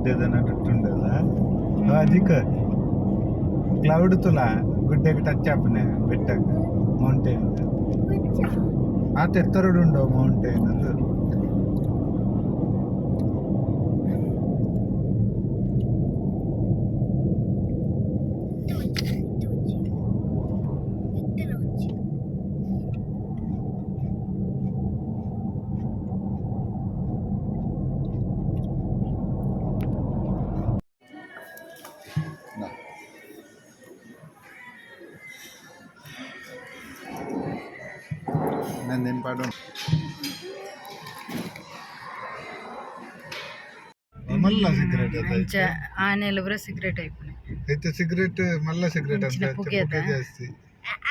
ಗುಡ್ಡೆದನಟ್ಟುಂಡದ ಅದಿಕ್ cloud ತುಲ ಗುಡ್ಡೆಗೆ touch ಆಪನೆ ಬೆಟ್ಟಕ್ಕೆ mountain ಆತ ಎತ್ತರಡುಂಡು ಮೌಂಟೇನ್ ಅದು ನಂದೇನು ಪಾಡು ಮಲ್ಲ pardon. మళ్ళా సిగరెట్ ఆ నెలవర సిగరెట్ అయిపోయినాయి అయితే సిగరెట్ మళ్ళా సిగరెట్ అంటే పొగ చేస్తి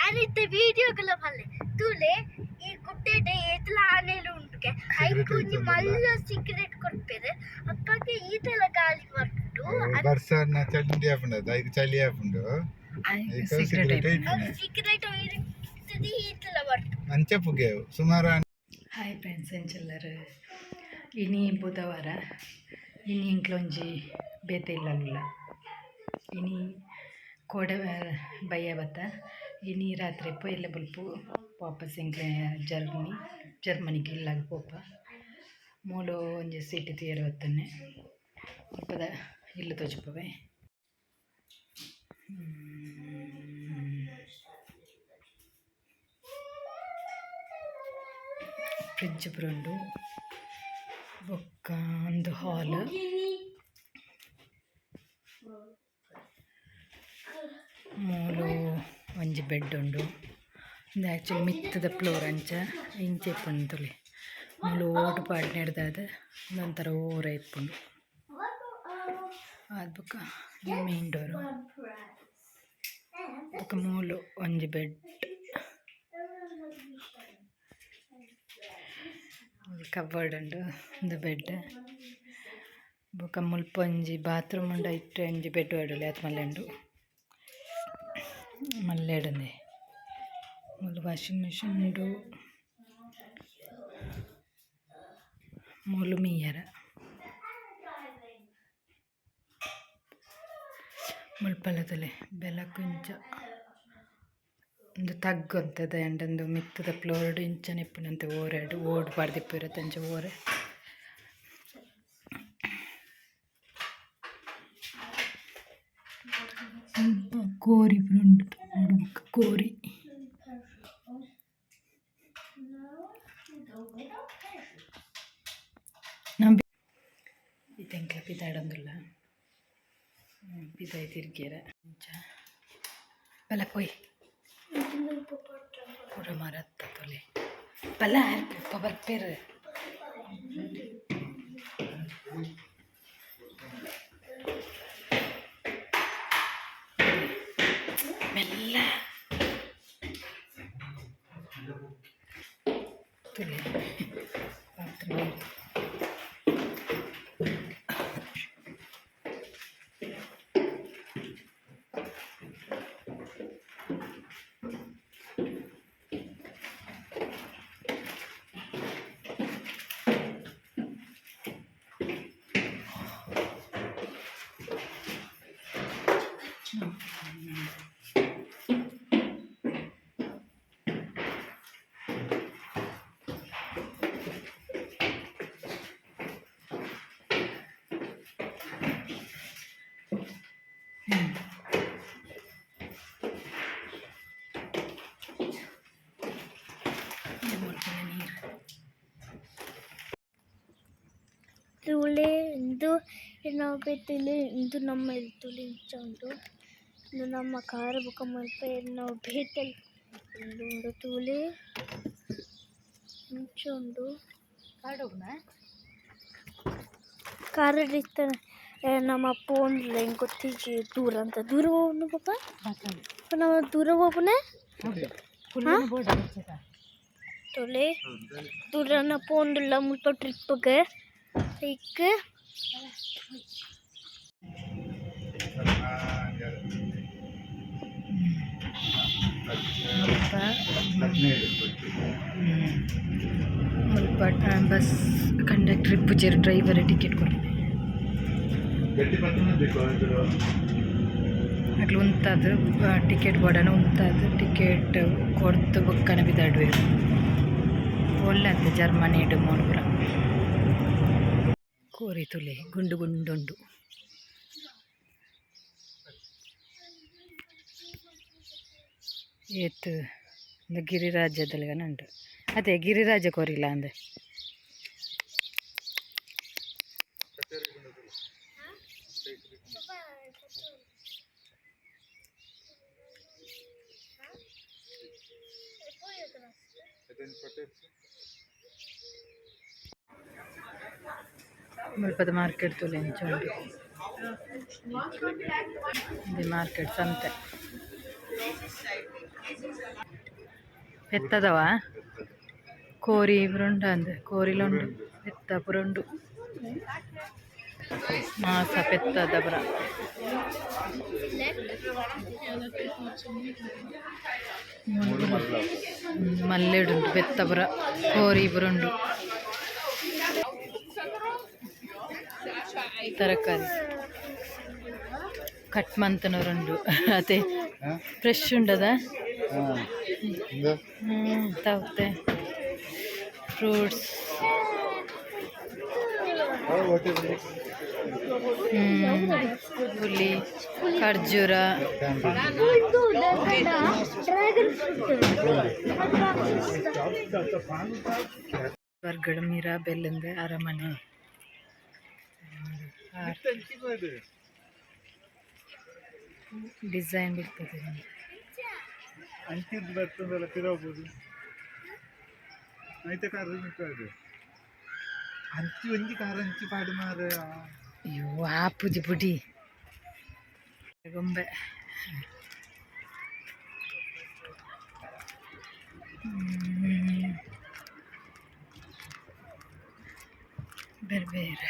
అనితే వీడియో గల మళ్ళీ తూలే ఈ కుట్టేటే ఏతల ఆనేలు ఉంటుకే అయి కొన్ని మళ్ళా సిగరెట్ కొట్పేదే అక్కకి ఈతల గాలి మట్టుడు బర్సన్న చండి ఆపండు దానికి చలి ఆపండు సిగరెట్ సిగరెట్ ಅಂಚೆ ಪುಗೆ ಸುಮಾರು ಹಾಯ್ ಫ್ರೆಂಡ್ಸ್ ಎಂಚೆಲ್ಲರು? ಇನಿ ಬುಧವಾರ ಇನಿ ಇಂಕ್ಲೊಂಜಿ ಬೇತೆ ಇಲ್ಲಲ್ಲ ಇನಿ ಕೋಡೆ ಬಯ್ಯ ಬತ್ತ. ಇನಿ ರಾತ್ರಿ ಪೋ ಎಲ್ಲ ಬಲ್ಪು ವಾಪಸ್ ಇಂಕ್ಲೆ ಜರ್ಮನಿ ಜರ್ಮನಿಗೆ ಇಲ್ಲಾಗ ಪೋಪ. ಮೂಲು ಒಂಜಿ ಸೀಟ್ ತೀರ ಬತ್ತನೆ ಇಪ್ಪದ ಇಲ್ಲ ತೋಚಿಪವೆ ಫ್ರಿಡ್ಜ್ ಬರೋಂಡು ಬೊಕ್ಕ ಒಂದು ಹಾಲ್ ಮೂಲು ಒಂಜಿ ಬೆಡ್ ಉಂಡು ಒಂದು ಆ್ಯಕ್ಚುಲಿ ಮಿತ್ತದ ಫ್ಲೋರ್ ಅಂಚ ಇಂಚೆ ಇಪ್ಪುಂಡು ತುಳಿ ಮೂಲು ಓಟು ಪಾಡ್ ನೆಡ್ದಾದ ಒಂಥರ ಓರ ಇಪ್ಪುಂಡು ಅದು ಬೊಕ್ಕ ಮೇನ್ ಡೋರು ಬೊಕ್ಕ ಮೂಲು ಒಂಜಿ ಬೆಡ್ ಕಬೋರ್ಡ್ ಉಂಡು ಒಂದು ಬೆಡ್ ಬೊಕ ಮುಲ್ಪ ಒಂಜಿ ಬಾತ್ರೂಮ್ ಉಂಡು ಇಟ್ಟು ಒಂಜಿ ಬೆಡ್ ವಾಡಲಿ ಅದು ಮಲ್ಲೆ ಉಂಡು ಮಲ್ಲೆ ಇಡಂದೆ ಮೂಲು ವಾಷಿಂಗ್ ಮಿಷಿನ್ ಉಂಡು ಮೂಲು ಮೀಯರ ಮುಲ್ಪಲದಲೆ ಒಂದು ತಗ್ಗು ಅಂತದ ಎಂಡೊಂದು ಮಿತ್ತದ ಫ್ಲೋರ್ಡ್ ಇಂಚನೆ ಇಪ್ಪುನಂತೆ ಓರೆಡು ಓಡ್ ಪಾಡ್ದಿಪ್ಪು ಇರತ್ತೆ ಅಂಚ ಓರೆ. ಕೋರಿ ನೋಡ್ಬೇಕು ಕೋರಿ. ನಂಬಿ ಇದಂಕ ಪಿದಾಡೊಂದುಲ್ಲ ಪಿದಾಯ್ ತಿರ್ಗೇರ ಬಲ ಪೋಯ್. ಪುರ மரத்தை ತೊಲೆ ಬಲ ಉಪ್ಪ ಬರ್ಪೇರು ತುಳೆ ಇಂದು ನಾವು ಬೇತಿಲಿ ಇಂದು ನಮ್ಮ ತುಳಿ ಇಂಚ ಉಂಟು ಇಂದು ನಮ್ಮ ಕಾರ ಬುಕ್ಕ ಮಲ್ಪ ನಾವು ಬೇತಲ್ ಉಂಡು ಉಂಡು ತುಳಿ ಕಾಡೋಗ್ನ ಕಾರ ನಮ್ಮ ಅಪ್ಪ ಒಂದಿಲ್ಲ ಹಿಂಗೆ ಗೊತ್ತಿಜಿ ದೂರ ಅಂತ ದೂರ ಹೋಗ್ನು ಪಾಪ. ನಾವು ದೂರ ಹೋಗ್ನೆ. ಫುಲ್ ದೂರ ನಪ್ಪ ಪೋಂದಿಲ್ಲ ಮುಲ್ಪ ಟ್ರಿಪ್ಗೆ ಈಗ ಮುಲ್ಪ ಬಸ್ ಕಂಡಕ್ಟರ್ ಪೂಜಾರಿ ಡ್ರೈವರ್ ಟಿಕೆಟ್ ಇದ್ರು ಅಟ್లా ಉಂತದು ಟಿಕೆಟ್ ಬಡನ ಉಂತದು ಟಿಕೆಟ್ ಕೊಡ್ತು ಬುಕ್ಕನ ಬಿದ್ದಾಡುವೆ ಒಳ್ಳೆ ಅಂತ ಜರ್ಮನಿ ಇಡು ಮಾಡೋರ ಕೋರಿ ತುಲಿ ಗುಂಡು ಗುಂಡುಂಡು. ಏತ್ ಗಿರಿರಾಜದಲ್ಲಿ ನಂಡು ಅದೇ ಗಿರಿರಾಜ ಕೋರಿಲ್ಲ ಅಂದೆ. ಅದನ್ನು ಕೊಟ್ಟೆ మిరపద మార్కెట్ లేని చూడండి ఇది మార్కెట్ సంతే పెద్దదవా కోరి రెండు అంది కోరిలో ఉండు. పెద్ద రెండు. మాస పెద్ద దబర. మల్లెడు పెత్తబుర కోరి రెండు. ತರಕಾರಿ. ಕಟ್ ಮಂತನವರುಂಡು ಅದೆ ಫ್ರೆಶ್ ಉಂಡದ? ತಗುತ್ತೆ ಫ್ರೂಟ್ಸ್ ಹುಲಿ ಖರ್ಜೂರ. ಬರ್ಗಡ ಮೀರಾ ಬೆಲ್ಲಂದೆ ಅರಮನೆ. ಡಿಸೈನ್ ಬಿಡ್ತದೆ ಅಂಕಿದ್ ಬರ್ತದಲ್ಲ ತಿರೋಗ್ಬೋದು ಆಯ್ತ ಕಾರ್ ನಿಂತ್ಕೊಳ್ಳಿ ಅಂಚಿ ಒಂಜಿ ಕಾರ್ ಅಂಚಿ ಪಾಡು ಮಾರ ಅಯ್ಯೋ ಆಪುಜಿ ಬುಡಿ ಗೊಂಬೆ ಹ್ಮ್. ಬೇರೆ ಬೇರೆ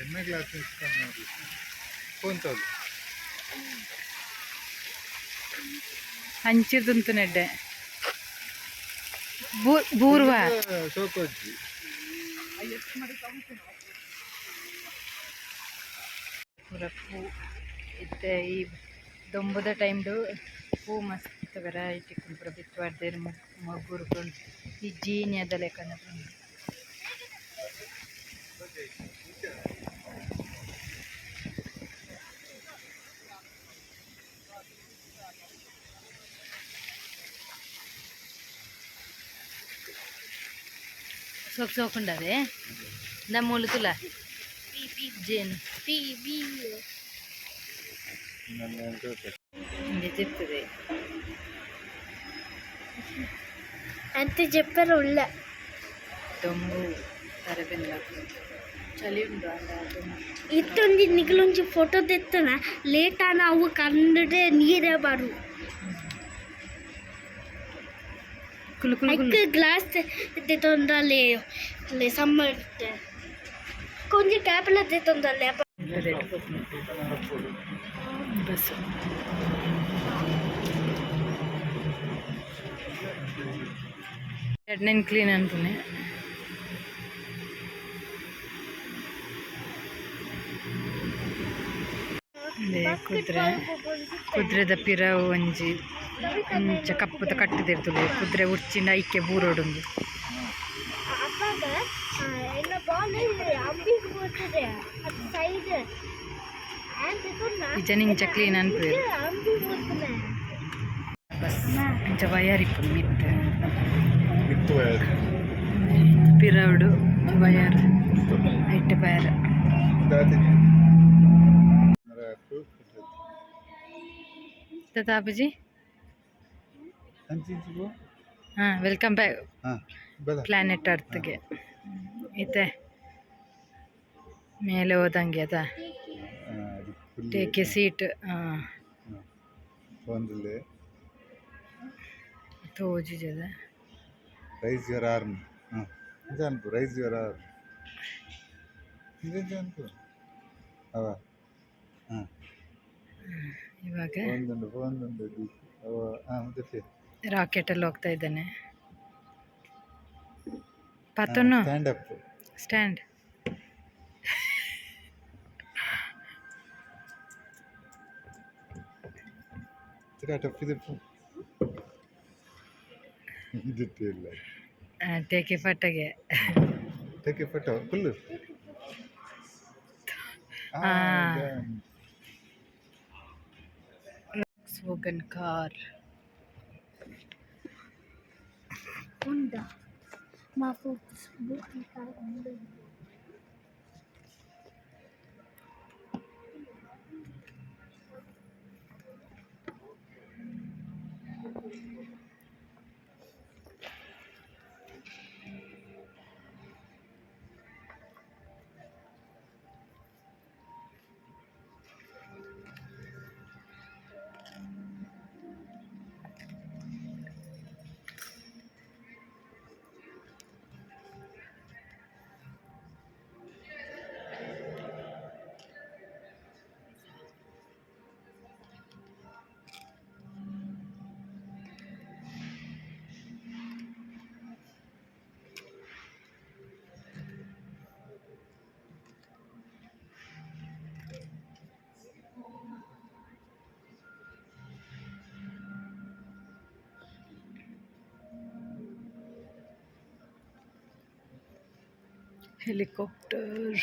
ಎಣ್ಣೆ ಗ್ಲಾಸ್ ಇಷ್ಟ ನೋಡಿ. ಕುಂತದ್ದು ಹಂಚಿದಂತು ನೆಡ್ಡೆ. ಬೂರ್ವ ಸೋಕೋಜ್ಜಿ ಪೂ ಇತ್ತೆ ಈ ದೊಂಬದ ಟೈಮ್ಡು ಹೂ ಮಸ್ತ್ ವೆರೈಟಿ ಕುಂಪುರ ಬಿತ್ತವಾಡ್ದೇರು ಮಗ್ಗುರು ಈ ಜೀನ್ಯದ ಲೆಕ್ಕನ సోకు సోకుండదే నా ములుతుల జేను. చెప్తుంది. అంతే చెప్పారు ఉళ్ళ దొంగు తరబిందాకు చలి ఇస్తుంది నిగులుంచి ఫోటో తెస్తున్నా లేట్ అని అవ్వు కందుటే నీరే బారు ಕಂಡ್ರೆ ನೀರೇ ಬರು ಕುಲು ಕುಲು ಕುಲು ಐಕ್ ಗ್ಲಾಸ್ ತೆತ್ತೊಂದಲ್ಲಿ ಸಮ್ಮರ್ ಕೊಂಚ ಕ್ಯಾಪಲ ತೆತ್ತೊಂದಲ್ಲಿ ಅದೇ ಬಸ್ ಎರಡನೇನು ಕ್ಲೀನ್ ಅನ್ಪುನೆ ಕುದುರೆ. ಕುದುರೆದ ಪಿರ ಒಂಜಿ ಅಂಚ ಕಪ್ಪುದ ಕಟ್ಟದಿರ್ತದೆ ಕುದುರೆ ಉರ್ಚಿನ ಐಕ್ಯ ಬೂರೋಡುಂದು. ಇಜ ನಿಂಚ ಕ್ಲೀನ್ ಅನ್ಪೇರು ಬಸ್ ಅಂಚ ವಯಾರಿಪ್ಪು ಮಿತ್ತ. ಪಿರವುಡು ವಯರ್ ಐಟ್ ಬಯರ್ ಅಂಚಿ ಇಂಚಿ ಹಾಂ ವೆಲ್ಕಮ್ ಬ್ಯಾಕ್ ಪ್ಲ್ಯಾನೆಟ್ ಅರ್ತ್ಗೆ ಐತೆ ಮೇಲೆ ಹೋದಂಗೆ ಅದ. ಟೇಕೆ ಸೀಟ್ ಹಾಂ. ತೋಜಿಜದ ರೈಸ್ ಯುವರ್ ಆರ್ಮ್ ಹಾಂ ಇದು ಅನ್ಪು ರೈಸ್ ಯುವರ್ ಆರ್ಮ್ ಇದಂತ ಅನ್ಪು ಅವ. ಹಾಂ. ಇವಾಗ ರಾಕೆಟಲ್ಲಿ ಹೋಗ್ತಾ ಇದ್ದಾನೆ. ಪತ್ತನ್ನು stand take take a photo full Logan Carr. Unda. Mapo. Buhay tayo ang helicopter.